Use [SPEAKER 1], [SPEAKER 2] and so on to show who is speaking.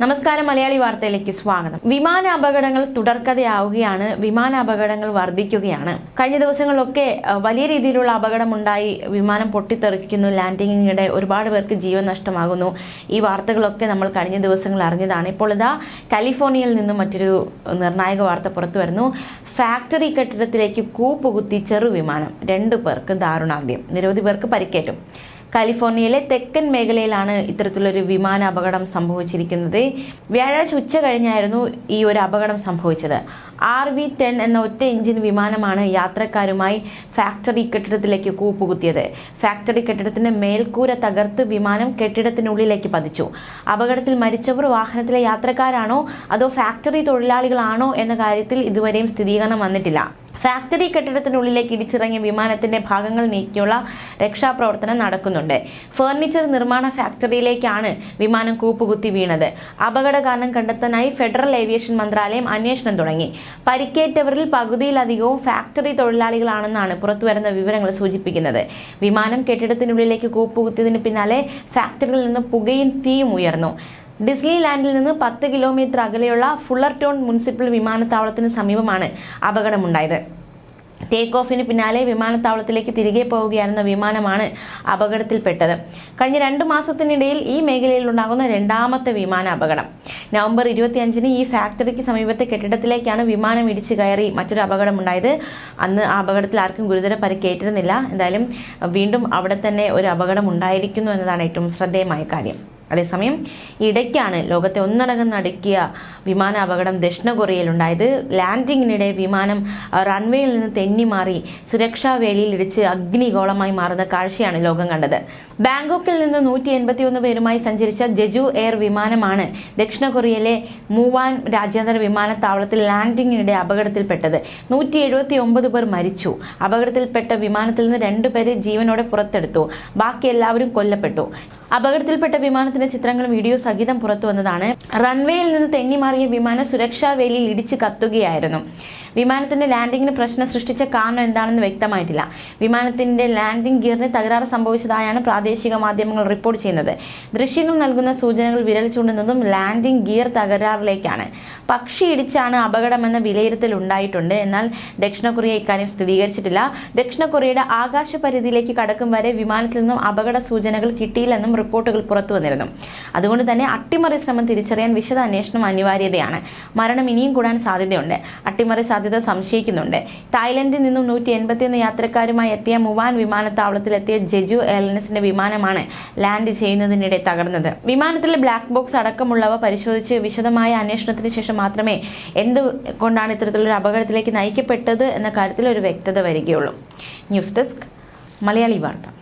[SPEAKER 1] നമസ്കാരം മലയാളി വാർത്തയിലേക്ക് സ്വാഗതം. വിമാന അപകടങ്ങൾ തുടർക്കഥയാവുകയാണ് വിമാന അപകടങ്ങൾ വർദ്ധിക്കുകയാണ്. കഴിഞ്ഞ ദിവസങ്ങളിലൊക്കെ വലിയ രീതിയിലുള്ള അപകടമുണ്ടായി വിമാനം പൊട്ടിത്തെറിക്കുന്നു ലാൻഡിങ്ങിനിടെ ഒരുപാട് പേർക്ക് ജീവൻ നഷ്ടമാകുന്നു. ഈ വാർത്തകളൊക്കെ നമ്മൾ കഴിഞ്ഞ ദിവസങ്ങൾ അറിഞ്ഞതാണ്. ഇപ്പോൾ ഇതാ കാലിഫോർണിയയിൽ നിന്നും മറ്റൊരു നിർണായക വാർത്ത പുറത്തു വരുന്നു. ഫാക്ടറി കെട്ടിടത്തിലേക്ക് കൂപ്പുകുത്തി ചെറു വിമാനം. രണ്ടു പേർക്ക് ദാരുണാന്ത്യം. നിരവധി പേർക്ക് പരിക്കേറ്റു. കാലിഫോർണിയയിലെ തെക്കൻ മേഖലയിലാണ് ഇത്തരത്തിലൊരു വിമാന അപകടം സംഭവിച്ചിരിക്കുന്നത്. വ്യാഴാഴ്ച ഉച്ച കഴിഞ്ഞായിരുന്നു ഈ ഒരു അപകടം സംഭവിച്ചത്. ആർ വി ടെൻ എന്ന ഒറ്റ എഞ്ചിൻ വിമാനമാണ് യാത്രക്കാരുമായി ഫാക്ടറി കെട്ടിടത്തിലേക്ക് കൂപ്പുകുത്തിയത്. ഫാക്ടറി കെട്ടിടത്തിന്റെ മേൽക്കൂര തകർത്ത് വിമാനം കെട്ടിടത്തിനുള്ളിലേക്ക് പതിച്ചു. അപകടത്തിൽ മരിച്ചവർ വാഹനത്തിലെ യാത്രക്കാരാണോ അതോ ഫാക്ടറി തൊഴിലാളികളാണോ എന്ന കാര്യത്തിൽ ഇതുവരെയും സ്ഥിരീകരണം വന്നിട്ടില്ല. ഫാക്ടറി കെട്ടിടത്തിനുള്ളിലേക്ക് ഇടിച്ചിറങ്ങിയ വിമാനത്തിന്റെ ഭാഗങ്ങൾ നീക്കിയുള്ള രക്ഷാപ്രവർത്തനം നടക്കുന്നുണ്ട്. ഫർണിച്ചർ നിർമ്മാണ ഫാക്ടറിയിലേക്കാണ് വിമാനം കൂപ്പുകുത്തി വീണത്. അപകട കാരണം കണ്ടെത്താനായി ഫെഡറൽ ഏവിയേഷൻ മന്ത്രാലയം അന്വേഷണം തുടങ്ങി. പരിക്കേറ്റവരിൽ പകുതിയിലധികവും ഫാക്ടറി തൊഴിലാളികളാണെന്നാണ് പുറത്തുവരുന്ന വിവരങ്ങൾ സൂചിപ്പിക്കുന്നത്. വിമാനം കെട്ടിടത്തിനുള്ളിലേക്ക് കൂപ്പുകുത്തിയതിന് പിന്നാലെ ഫാക്ടറിയിൽ നിന്ന് പുകയും തീയും ഉയർന്നു. ഡിസ്നി ലാൻഡിൽ നിന്ന് പത്ത് കിലോമീറ്റർ അകലെയുള്ള ഫുള്ളർടോൺ മുനിസിപ്പൽ വിമാനത്താവളത്തിന് സമീപമാണ് അപകടമുണ്ടായത്. ടേക്ക് ഓഫിന് പിന്നാലെ വിമാനത്താവളത്തിലേക്ക് തിരികെ പോവുകയായിരുന്ന വിമാനമാണ് അപകടത്തിൽപ്പെട്ടത്. കഴിഞ്ഞ രണ്ട് മാസത്തിനിടയിൽ ഈ മേഖലയിൽ ഉണ്ടാകുന്ന രണ്ടാമത്തെ വിമാന അപകടം. നവംബർ ഇരുപത്തിയഞ്ചിന് ഈ ഫാക്ടറിക്ക് സമീപത്തെ കെട്ടിടത്തിലേക്കാണ് വിമാനം ഇടിച്ചു കയറി മറ്റൊരു അപകടമുണ്ടായത്. അന്ന് ആ അപകടത്തിൽ ആർക്കും ഗുരുതര പരിക്കേറ്റിരുന്നില്ല. എന്തായാലും വീണ്ടും അവിടെ തന്നെ ഒരു അപകടം ഉണ്ടായിരിക്കുന്നു എന്നതാണ് ഏറ്റവും ശ്രദ്ധേയമായ കാര്യം. അതേസമയം ഇടയ്ക്കാണ് ലോകത്തെ ഒന്നടങ്കം നടുക്കിയ വിമാന അപകടം ദക്ഷിണ കൊറിയയിൽ കൊറിയയിലുണ്ടായത് ലാൻഡിങ്ങിനിടെ വിമാനം റൺവേയിൽ നിന്ന് തെന്നി മാറി സുരക്ഷാ വേലിയിൽ ഇടിച്ച് അഗ്നിഗോളമായി മാറുന്ന കാഴ്ചയാണ് ലോകം കണ്ടത്. ബാങ്കോക്കിൽ നിന്ന് നൂറ്റി എൺപത്തിയൊന്ന് പേരുമായി സഞ്ചരിച്ച ജെജു എയർ വിമാനമാണ് ദക്ഷിണ കൊറിയയിലെ മൂവാൻ രാജ്യാന്തര വിമാനത്താവളത്തിൽ ലാൻഡിങ്ങിനിടെ അപകടത്തിൽപ്പെട്ടത്. നൂറ്റി എഴുപത്തി ഒമ്പത് പേർ മരിച്ചു. അപകടത്തിൽപ്പെട്ട വിമാനത്തിൽ നിന്ന് രണ്ടുപേരെ ജീവനോടെ പുറത്തെടുത്തു. ബാക്കി എല്ലാവരും കൊല്ലപ്പെട്ടു. അപകടത്തിൽപ്പെട്ട വിമാനത്തിന്റെ ചിത്രങ്ങളും വീഡിയോ സഹിതം പുറത്തു വന്നതാണ്. റൺവേയിൽ നിന്ന് തെന്നിമാറിയ വിമാനം സുരക്ഷാ വേലിയിൽ ഇടിച്ച് കത്തുകയായിരുന്നു. വിമാനത്തിന്റെ ലാൻഡിങ്ങിന് പ്രശ്നം സൃഷ്ടിച്ച കാരണം എന്താണെന്ന് വ്യക്തമായിട്ടില്ല. വിമാനത്തിന്റെ ലാൻഡിംഗ് ഗിയറിന് തകരാറ് സംഭവിച്ചതായാണ് പ്രാദേശിക മാധ്യമങ്ങൾ റിപ്പോർട്ട് ചെയ്യുന്നത്. ദൃശ്യങ്ങൾ നൽകുന്ന സൂചനകൾ വിരൽ ചൂണ്ടുന്നതും ലാൻഡിംഗ് ഗിയർ തകരാറിലേക്കാണ്. പക്ഷി ഇടിച്ചാണ് അപകടമെന്ന വിലയിരുത്തൽ ഉണ്ടായിട്ടുണ്ട്. എന്നാൽ ദക്ഷിണ കൊറിയ ഇക്കാര്യം സ്ഥിരീകരിച്ചിട്ടില്ല. ദക്ഷിണ കൊറിയയുടെ ആകാശ പരിധിയിലേക്ക് കടക്കും വരെ വിമാനത്തിൽ നിന്നും അപകട സൂചനകൾ കിട്ടിയില്ലെന്നും റിപ്പോർട്ടുകൾ പുറത്തു വന്നിരുന്നു. അതുകൊണ്ട് തന്നെ അട്ടിമറി ശ്രമം തിരിച്ചറിയാൻ വിശദ അന്വേഷണം അനിവാര്യതയാണ്. മരണം ഇനിയും കൂടാൻ സാധ്യതയുണ്ട്. അട്ടിമറി സാധ്യത സംശയിക്കുന്നുണ്ട്. തായ്ലൻഡിൽ നിന്നും നൂറ്റി എൺപത്തിയൊന്ന് യാത്രക്കാരുമായി എത്തിയ മുവാൻ വിമാനത്താവളത്തിലെത്തിയ ജെജു എയർലൈൻസിന്റെ വിമാനമാണ് ലാൻഡ് ചെയ്യുന്നതിനിടെ തകർന്നത്. വിമാനത്തിലെ ബ്ലാക്ക് ബോക്സ് അടക്കമുള്ളവ പരിശോധിച്ച് വിശദമായ അന്വേഷണത്തിന് ശേഷം മാത്രമേ എന്തുകൊണ്ടാണ് ഇത്തരത്തിലൊരു അപകടത്തിലേക്ക് നയിക്കപ്പെട്ടത് എന്ന കാര്യത്തിൽ ഒരു വ്യക്തത വരികയുള്ളൂ. ന്യൂസ് ഡെസ്ക് മലയാളി വാർത്ത.